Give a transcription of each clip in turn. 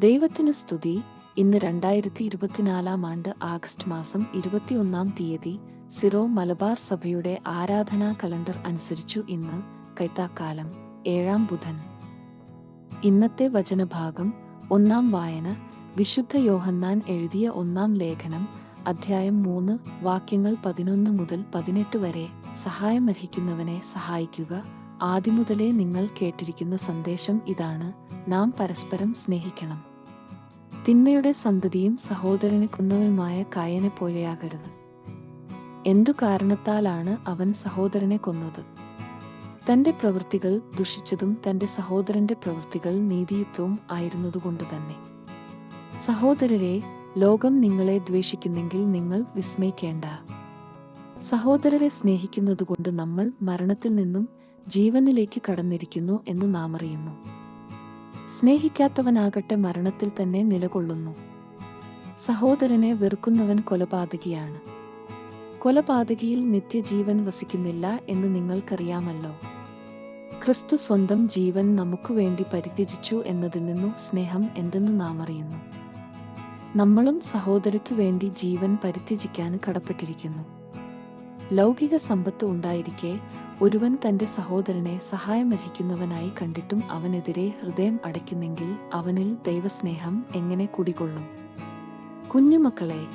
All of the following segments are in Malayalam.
ദൈവത്തിന് സ്തുതി. ഇന്ന് രണ്ടായിരത്തി ഇരുപത്തിനാലാം ആണ്ട് ആഗസ്റ്റ് മാസം ഇരുപത്തിയൊന്നാം തീയതി സിറോ മലബാർ സഭയുടെ ആരാധനാ കലണ്ടർ അനുസരിച്ചു ഇന്ന് കൈത്താക്കാലം ഏഴാം ബുധൻ. ഇന്നത്തെ വചനഭാഗം ഒന്നാം വായന. വിശുദ്ധ യോഹന്നാൻ എഴുതിയ ഒന്നാം ലേഖനം അധ്യായം മൂന്ന് വാക്യങ്ങൾ പതിനൊന്ന് മുതൽ പതിനെട്ട് വരെ സഹായം അർഹിക്കുന്നവനെ സഹായിക്കുക. ആദ്യമുതലേ നിങ്ങൾ കേട്ടിരിക്കുന്ന സന്ദേശം ഇതാണ്. നാം പരസ്പരം സ്നേഹിക്കണം. തിന്മയുടെ സന്തതിയും സഹോദരനെ കൊന്നവനുമായ കായനെ പോലെയാകരുത്. എന്തു കാരണത്താലാണ് അവൻ സഹോദരനെ കൊന്നത്? തന്റെ പ്രവൃത്തികൾ ദുഷിച്ചതും തന്റെ സഹോദരന്റെ പ്രവൃത്തികൾ നീതിയുക്തവും ആയിരുന്നതുകൊണ്ട് തന്നെ. സഹോദരരെ ലോകം നിങ്ങളെ ദ്വേഷിക്കുന്നെങ്കിൽ നിങ്ങൾ വിസ്മയിക്കേണ്ട. സഹോദരരെ സ്നേഹിക്കുന്നതുകൊണ്ട് നമ്മൾ മരണത്തിൽ നിന്നും ജീവനിലേക്ക് കടന്നിരിക്കുന്നു എന്ന് നാം അറിയുന്നു സ്നേഹിക്കാത്തവനാകട്ടെ മരണത്തിൽ തന്നെ നിലകൊള്ളുന്നു. സഹോദരനെ വെറുക്കുന്നവൻ കൊലപാതകിയാണ്. കൊലപാതകിയിൽ നിത്യജീവൻ വസിക്കുന്നില്ല എന്ന് നിങ്ങൾക്കറിയാമല്ലോ. ക്രിസ്തു സ്വന്തം ജീവൻ നമുക്കു വേണ്ടി പരിത്യജിച്ചു എന്നതിൽ നിന്നു സ്നേഹം എന്തെന്നു നാം അറിയുന്നു. നമ്മളും സഹോദരയ്ക്കു വേണ്ടി ജീവൻ പരിത്യജിക്കാൻ കടപ്പെട്ടിരിക്കുന്നു. ലൗകിക സമ്പത്ത് ഉണ്ടായിരിക്കെ ഒരുവൻ തന്റെ സഹോദരനെ സഹായമർഹിക്കുന്നവനായി കണ്ടിട്ടും അവനെതിരെ ഹൃദയം അടയ്ക്കുന്നെങ്കിൽ അവനിൽ ദൈവസ്നേഹം എങ്ങനെ കുടികൊള്ളും? കുഞ്ഞുമക്കളെ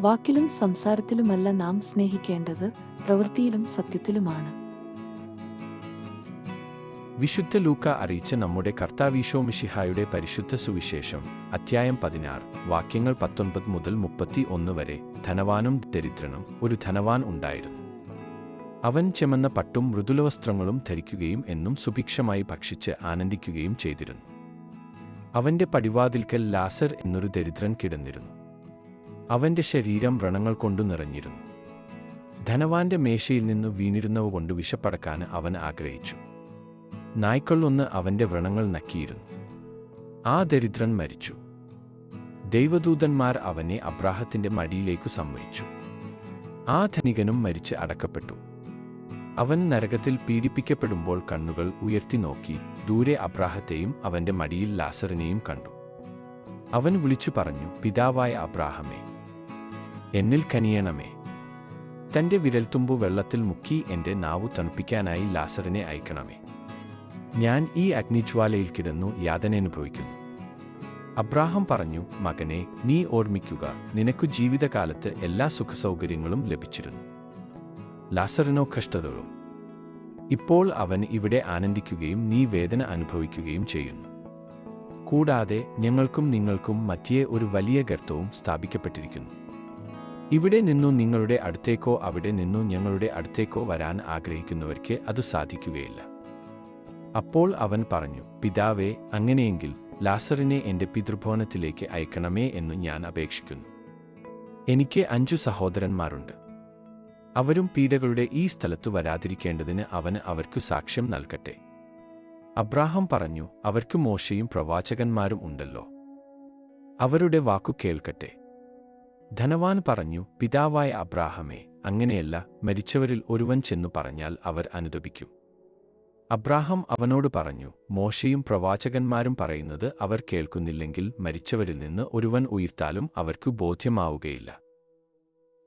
വാക്കിലും സംസാരത്തിലുമല്ല നാം സ്നേഹിക്കേണ്ടത് പ്രവൃത്തിയിലും സത്യത്തിലുമാണ്. വിശുദ്ധ ലൂക്ക അറിയിച്ച നമ്മുടെ കർത്താവീശോ മിഷിഹായുടെ പരിശുദ്ധ സുവിശേഷം അധ്യായം പതിനാറ് വാക്യങ്ങൾ പത്തൊൻപത് മുതൽ മുപ്പത്തി ഒന്ന് വരെ ധനവാനും ദരിദ്രനും ഒരു ധനവാൻ ഉണ്ടായിരുന്നു. അവൻ ചെമന്ന പട്ടും മൃദുലവസ്ത്രങ്ങളും ധരിക്കുകയും എന്നും സുഭിക്ഷമായി ഭക്ഷിച്ച് ആനന്ദിക്കുകയും ചെയ്തിരുന്നു. അവന്റെ പടിവാതിൽക്കൽ ലാസർ എന്നൊരു ദരിദ്രൻ കിടന്നിരുന്നു. അവന്റെ ശരീരം വ്രണങ്ങൾ കൊണ്ടു നിറഞ്ഞിരുന്നു. ധനവാന്റെ മേശയിൽ നിന്ന് വീണിരുന്നവ കൊണ്ട് വിശപ്പടക്കാൻ അവൻ ആഗ്രഹിച്ചു. നായ്ക്കളൊന്ന് അവന്റെ വ്രണങ്ങൾ നക്കിയിരുന്നു. ആ ദരിദ്രൻ മരിച്ചു. ദൈവദൂതന്മാർ അവനെ അബ്രാഹത്തിന്റെ മടിയിലേക്കു സംവഹിച്ചു. ആ ധനികനും മരിച്ച് അടക്കപ്പെട്ടു. അവൻ നരകത്തിൽ പീഡിപ്പിക്കപ്പെടുമ്പോൾ കണ്ണുകൾ ഉയർത്തി നോക്കി. ദൂരെ അബ്രാഹത്തെയും അവന്റെ മടിയിൽ ലാസറിനെയും കണ്ടു. അവൻ വിളിച്ചു പറഞ്ഞു പിതാവായ അബ്രാഹമേ എന്നിൽ കനിയണമേ. തന്റെ വിരൽത്തുമ്പു വെള്ളത്തിൽ മുക്കി എന്റെ നാവു തണുപ്പിക്കാനായി ലാസറിനെ അയക്കണമേ. ഞാൻ ഈ അഗ്നിജ്വാലയിൽ കിടന്നു യാതനയനുഭവിക്കുന്നു അബ്രാഹം പറഞ്ഞു മകനെ നീ ഓർമ്മിക്കുക നിനക്കു ജീവിതകാലത്ത് എല്ലാ സുഖസൗകര്യങ്ങളും ലഭിച്ചിരുന്നു. ലാസറിനോ കഷ്ടതകളും. ഇപ്പോൾ അവൻ ഇവിടെ ആനന്ദിക്കുകയും നീ വേദന അനുഭവിക്കുകയും ചെയ്യുന്നു. കൂടാതെ ഞങ്ങൾക്കും നിങ്ങൾക്കും മറ്റേ ഒരു വലിയ ഗർത്തവും സ്ഥാപിക്കപ്പെട്ടിരിക്കുന്നു. ഇവിടെ നിന്നു നിങ്ങളുടെ അടുത്തേക്കോ അവിടെ നിന്നു ഞങ്ങളുടെ അടുത്തേക്കോ വരാൻ ആഗ്രഹിക്കുന്നവർക്ക് അത് സാധിക്കുകയില്ല. അപ്പോൾ അവൻ പറഞ്ഞു പിതാവേ അങ്ങനെയെങ്കിൽ ലാസറിനെ എന്റെ പിതൃഭവനത്തിലേക്ക് അയക്കണമേ എന്ന് ഞാൻ അപേക്ഷിക്കുന്നു. എനിക്ക് അഞ്ചു സഹോദരന്മാരുണ്ട്. അവരും പീഡകളുടെ ഈ സ്ഥലത്തു വരാതിരിക്കേണ്ടതിന് അവന് അവർക്കു സാക്ഷ്യം നൽകട്ടെ. അബ്രാഹം പറഞ്ഞു അവർക്ക് മോശയും പ്രവാചകന്മാരും ഉണ്ടല്ലോ. അവരുടെ വാക്കു കേൾക്കട്ടെ. ധനവാൻ പറഞ്ഞു പിതാവായ അബ്രാഹമേ അങ്ങനെയല്ല മരിച്ചവരിൽ ഒരുവൻ ചെന്നു പറഞ്ഞാൽ അവർ അനുദപിക്കും അബ്രാഹം അവനോട് പറഞ്ഞു മോശയും പ്രവാചകന്മാരും പറയുന്നത് അവർ കേൾക്കുന്നില്ലെങ്കിൽ മരിച്ചവരിൽ നിന്ന് ഒരുവൻ ഉയർത്താലും അവർക്കു ബോധ്യമാവുകയില്ല.